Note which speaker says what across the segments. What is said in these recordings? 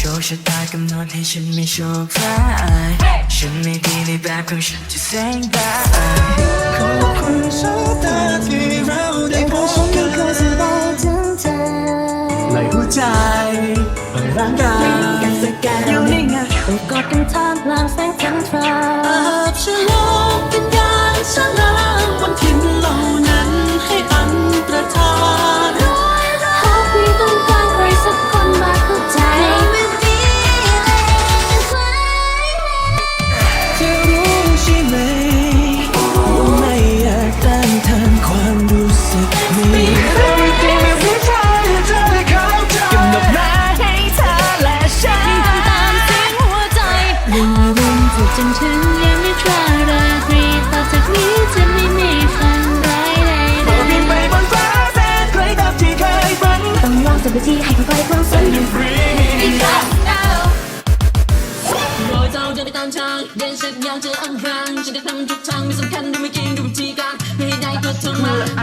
Speaker 1: ชค
Speaker 2: ชะ
Speaker 3: ตากำหนดให้ฉันมีโชคร้ายฉันไม่ดีในแบบของฉันจะแสง
Speaker 4: ได้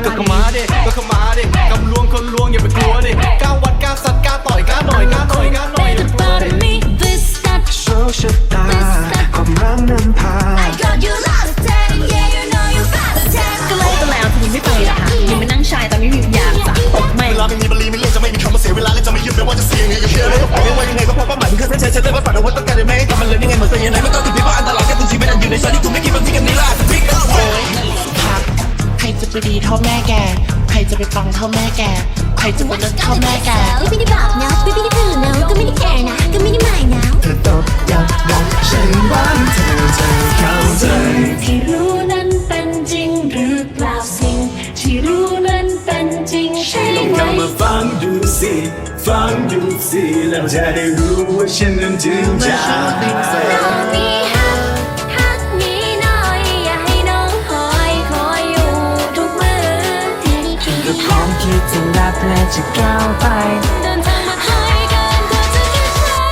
Speaker 4: ก็
Speaker 2: เข้ามา
Speaker 3: ดิ
Speaker 2: ก็
Speaker 4: เข้ามาดิกำลวงคนลวงอย่าไปกลัว
Speaker 5: จะ
Speaker 6: ดีเท่าแม่
Speaker 5: แก ใครจะไปปังเท่าแม่แก ใครจะไปเลิศเท่าแม่แก
Speaker 2: ไม่ได้บอกนะไม่ได้ตื่นะก็ไม่ได้แก่นะก็ไม่ได้หมายนะ
Speaker 4: เธอตอบอยับอกฉันว่าเธอเธอเข้าใจ
Speaker 2: ที่รู้นั้นเป็นจริงหรือเปล่าสิ่งที่รู้นั้นเป็นจริงใช่ไหมลอง
Speaker 4: เข้ามาฟังดูสิฟังดูสิแล้วจะได้รู้ว่าฉันนั้นจริงจั
Speaker 2: ง
Speaker 3: จะก้าวไป
Speaker 2: เดินทางมาให้กันเธอจะคิดว่า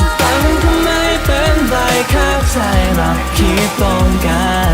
Speaker 3: จะตั้งทำไมเป็นไรเข้าใจหราคิดตรงกัน